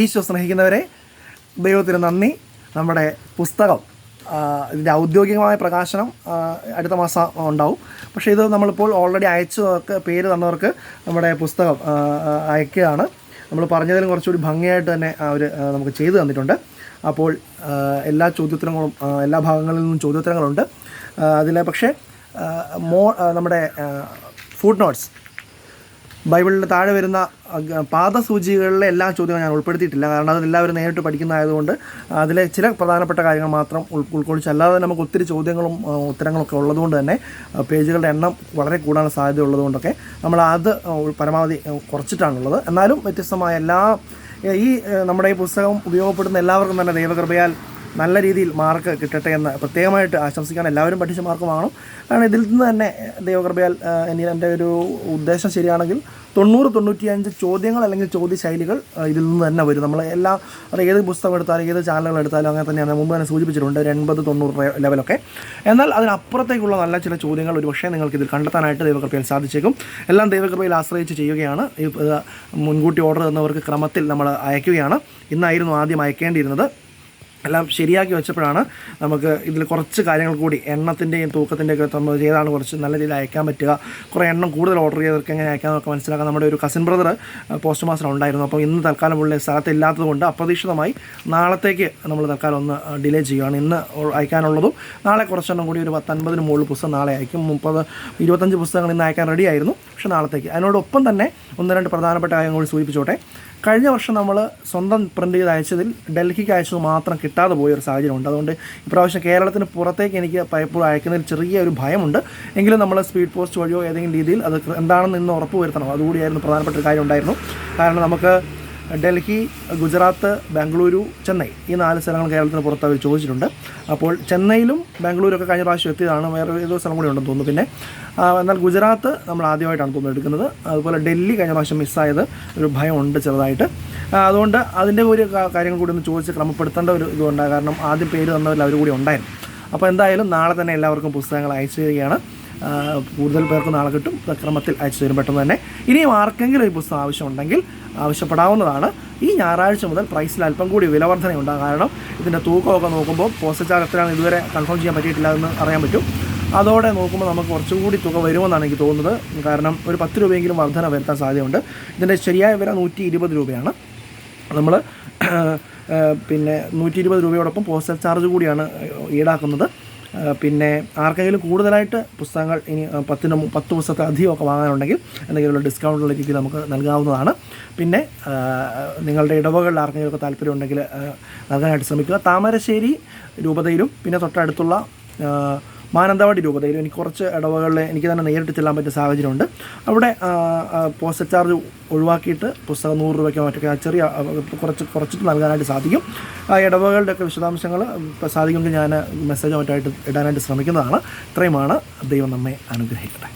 ഈശോ സ്നേഹിക്കുന്നവരെ ദൈവത്തിന് നന്ദി. നമ്മുടെ പുസ്തകം ഇതിന്റെ ഔദ്യോഗികമായ പ്രകാശനം അടുത്ത മാസം ഉണ്ടാവും. പക്ഷേ ഇത് നമ്മളിപ്പോൾ ഓൾറെഡി അയച്ചവർക്ക് പേര് തന്നവർക്ക് നമ്മുടെ പുസ്തകം അയക്കുകയാണ്. നമ്മൾ പറഞ്ഞതിലും കുറച്ചുകൂടി ഭംഗിയായിട്ട് തന്നെ അവർ നമുക്ക് ചെയ്തു തന്നിട്ടുണ്ട്. അപ്പോൾ എല്ലാ ചോദ്യോത്തരങ്ങളും എല്ലാ ഭാഗങ്ങളിൽ നിന്നും ചോദ്യോത്തരങ്ങളുണ്ട്. അതിൽ പക്ഷേ മോ നമ്മുടെ ഫുഡ് നോട്ട്സ് ബൈബിളിന്റെ താഴെ വരുന്ന പാദസൂചികളിലെ എല്ലാ ചോദ്യങ്ങളും ഞാൻ ഉൾപ്പെടുത്തിയിട്ടില്ല. കാരണം അത് എല്ലാവരും നേരിട്ട് പഠിക്കുന്നതായതുകൊണ്ട് അതിലെ ചില പ്രധാനപ്പെട്ട കാര്യങ്ങൾ മാത്രം ഉൾ ഉൾക്കൊള്ളിച്ച് അല്ലാതെ നമുക്ക് ഒത്തിരി ചോദ്യങ്ങളും ഉത്തരങ്ങളൊക്കെ ഉള്ളതുകൊണ്ട് തന്നെ പേജുകളുടെ എണ്ണം വളരെ കൂടാനുള്ള സാധ്യത ഉള്ളതുകൊണ്ടൊക്കെ നമ്മൾ അത് പരമാവധി കുറച്ചിട്ടാണുള്ളത്. എന്നാലും വ്യത്യസ്തമായ എല്ലാ ഈ നമ്മുടെ ഈ പുസ്തകം ഉപയോഗപ്പെടുന്ന എല്ലാവർക്കും തന്നെ ദൈവകൃപയാൽ നല്ല രീതിയിൽ മാർക്ക് കിട്ടട്ടെ എന്ന് പ്രത്യേകമായിട്ട് ആശംസിക്കാൻ എല്ലാവരും പഠിച്ച മാർക്ക് വാങ്ങണം. കാരണം ഇതിൽ നിന്ന് തന്നെ ദൈവകൃപയാൽ ഇനി എന്റെ ഒരു ഉദ്ദേശം ശരിയാണെങ്കിൽ തൊണ്ണൂറ് തൊണ്ണൂറ്റിയഞ്ച് ചോദ്യങ്ങൾ അല്ലെങ്കിൽ ചോദ്യശൈലികൾ ശൈലികൾ ഇതിൽ നിന്ന് തന്നെ വരും. നമ്മൾ എല്ലാ ഏത് പുസ്തകം എടുത്താലും ഏത് ചാനലുകൾ എടുത്താലും അങ്ങനെ തന്നെയാണ്. മുമ്പ് തന്നെ സൂചിപ്പിച്ചിട്ടുണ്ട് ഒരു എൺപത് തൊണ്ണൂറ് ലെവലൊക്കെ എന്നാൽ അതിനപ്പുറത്തേക്കുള്ള നല്ല ചില ചോദ്യങ്ങൾ ഒരു പക്ഷേ നിങ്ങൾക്ക് ഇതിൽ കണ്ടെത്താനായിട്ട് ദൈവകൃപയിൽ സാധിച്ചേക്കും. എല്ലാം ദൈവകൃപയിൽ ആശ്രയിച്ച് ചെയ്യുകയാണ്. മുൻകൂട്ടി ഓർഡർ തന്നവർക്ക് ക്രമത്തിൽ നമ്മൾ അയക്കുകയാണ്. ഇന്നായിരുന്നു ആദ്യം അയക്കേണ്ടിയിരുന്നത്. എല്ലാം ശരിയാക്കി വെച്ചപ്പോഴാണ് നമുക്ക് ഇതിൽ കുറച്ച് കാര്യങ്ങൾ കൂടി എണ്ണത്തിന്റെയും തൂക്കത്തിന്റെയൊക്കെ നമ്മൾ ചെയ്താണ് കുറച്ച് നല്ല രീതിയിൽ അയക്കാൻ പറ്റുക. കുറേ എണ്ണം കൂടുതൽ ഓർഡർ ചെയ്തവർക്ക് എങ്ങനെ അയക്കാമെന്നൊക്കെ മനസ്സിലാക്കാൻ നമ്മുടെ ഒരു കസിൻ ബ്രദർ പോസ്റ്റ് മാസ്റ്റർ ഉണ്ടായിരുന്നു. അപ്പോൾ ഇന്ന് തൽക്കാലം ഉള്ള സ്ഥലത്തില്ലാത്തത് കൊണ്ട് അപ്രതീക്ഷിതമായി നാളത്തേക്ക് നമ്മൾ തൽക്കാലം ഒന്ന് ഡിലേ ചെയ്യുകയാണ്. ഇന്ന് അയക്കാനുള്ളതും നാളെ കുറച്ചെണ്ണം കൂടി ഒരു പത്തൊൻപതിന് മുകളിൽ പുസ്തകം നാളെ അയക്കും. മുപ്പത് ഇരുപത്തഞ്ച് പുസ്തകങ്ങൾ ഇന്ന് അയക്കാൻ റെഡി ആയിരുന്നു. പക്ഷേ നാളത്തേക്ക്. അതിനോടൊപ്പം തന്നെ ഒന്ന് രണ്ട് പ്രധാനപ്പെട്ട കാര്യങ്ങൾ കൂടി സൂചിപ്പിച്ചോട്ടെ. കഴിഞ്ഞ വർഷം നമ്മൾ സ്വന്തം പ്രിന്റ് ചെയ്ത് അയച്ചതിൽ ഡൽഹിക്ക് അയച്ചത് മാത്രം കിട്ടാതെ പോയ ഒരു സാഹചര്യമുണ്ട്. അതുകൊണ്ട് ഇപ്രാവശ്യം കേരളത്തിന് പുറത്തേക്ക് എനിക്ക് പലപ്പോഴും അയക്കുന്നതിൽ ചെറിയ ഒരു ഭയമുണ്ട്. എങ്കിലും നമ്മൾ സ്പീഡ് പോസ്റ്റ് വഴിയോ ഏതെങ്കിലും രീതിയിൽ അത് എന്താണെന്ന് ഇന്ന് ഉറപ്പ് വരുത്തണം അതുകൂടിയായിരുന്നു പ്രധാനപ്പെട്ട ഒരു കാര്യം ഉണ്ടായിരുന്നു. കാരണം നമുക്ക് ഡൽഹി ഗുജറാത്ത് ബാംഗ്ലൂരു ചെന്നൈ ഈ നാല് സ്ഥലങ്ങൾ കേരളത്തിന് പുറത്ത് അവർ ചോദിച്ചിട്ടുണ്ട്. അപ്പോൾ ചെന്നൈയിലും ബാംഗ്ലൂരൊക്കെ കഴിഞ്ഞ പ്രാവശ്യം എത്തിയതാണ്. വേറെ ഏതോ സ്ഥലം കൂടി ഉണ്ടെന്ന് തോന്നുന്നു. പിന്നെ എന്നാൽ ഗുജറാത്ത് നമ്മൾ ആദ്യമായിട്ടാണ് തോന്നുന്നു എടുക്കുന്നത്. അതുപോലെ ഡൽഹി കഴിഞ്ഞ പ്രാവശ്യം മിസ്സായത് ഒരു ഭയമുണ്ട് ചെറുതായിട്ട്. അതുകൊണ്ട് അതിന്റെ ഒരു കാര്യങ്ങൾ കൂടി ഒന്ന് ചോദിച്ച് ക്രമപ്പെടുത്തേണ്ട ഒരു ഇതുണ്ടാകും കാരണം ആദ്യം പേര് തന്നവരിൽ അവർ കൂടി ഉണ്ടായിരുന്നു. അപ്പോൾ എന്തായാലും നാളെ തന്നെ എല്ലാവർക്കും പുസ്തകങ്ങൾ അയച്ചു തരികയാണ്. കൂടുതൽ പേർക്ക് നാളെ കിട്ടും. ക്രമത്തിൽ അയച്ചു തരും പെട്ടെന്ന് തന്നെ. ഇനിയും ആർക്കെങ്കിലും ഈ പുസ്തകം ആവശ്യമുണ്ടെങ്കിൽ ആവശ്യപ്പെടാവുന്നതാണ്. ഈ ഞായറാഴ്ച മുതൽ പ്രൈസിൽ അല്പം കൂടി വിലവർധനയുണ്ടാകും കാരണം ഇതിന്റെ തൂക്കമൊക്കെ നോക്കുമ്പോൾ പോസ്റ്റ് ചാർജ് എത്രയാണ് ഇതുവരെ കൺഫേം ചെയ്യാൻ പറ്റിയിട്ടില്ല എന്ന് അറിയാൻ പറ്റും. അതോടെ നോക്കുമ്പോൾ നമുക്ക് കുറച്ചുകൂടി തുക വരുമെന്നാണ് എനിക്ക് തോന്നുന്നത്. കാരണം ഒരു പത്ത് രൂപയെങ്കിലും വർധന വരുത്താൻ സാധ്യതയുണ്ട്. ഇതിന്റെ ശരിയായ വില നൂറ്റി ഇരുപത് രൂപയാണ്. നമ്മൾ പിന്നെ നൂറ്റി ഇരുപത് രൂപയോടൊപ്പം പോസ്റ്റൽ ചാർജ് കൂടിയാണ് ഈടാക്കുന്നത്. പിന്നെ ആർക്കെങ്കിലും കൂടുതലായിട്ട് പുസ്തകങ്ങൾ ഇനി പത്തിന് പത്ത് പുസ്തകത്തെ അധികമൊക്കെ വാങ്ങാനുണ്ടെങ്കിൽ എന്തെങ്കിലും ഡിസ്കൗണ്ടുള്ള രീതിയിൽ നമുക്ക് നൽകാവുന്നതാണ്. പിന്നെ നിങ്ങളുടെ ഇടവകളിൽ ആർക്കെങ്കിലുമൊക്കെ താല്പര്യമുണ്ടെങ്കിൽ നൽകാനായിട്ട് ശ്രമിക്കുക. താമരശ്ശേരി രൂപതയിലും പിന്നെ തൊട്ടടുത്തുള്ള മാനന്തവാടി രൂപതയിലും എനിക്ക് കുറച്ച് ഇടവകളിൽ എനിക്ക് തന്നെ നേരിട്ട് ചെല്ലാൻ പറ്റിയ സാഹചര്യമുണ്ട്. അവിടെ പോസ്റ്റൽ ചാർജ് ഒഴിവാക്കിയിട്ട് പുസ്തകം നൂറ് രൂപയ്ക്കോ മറ്റൊക്കെ ചെറിയ കുറച്ച് കുറച്ചിട്ട് നൽകാനായിട്ട് സാധിക്കും. ആ ഇടവകളുടെയൊക്കെ വിശദാംശങ്ങൾ സാധിക്കുമെങ്കിൽ ഞാൻ മെസ്സേജോ മറ്റായിട്ട് ഇടാനായിട്ട് ശ്രമിക്കുന്നതാണ്. ഇത്രയുമാണ് ദൈവം നമ്മെ അനുഗ്രഹിക്കട്ടെ.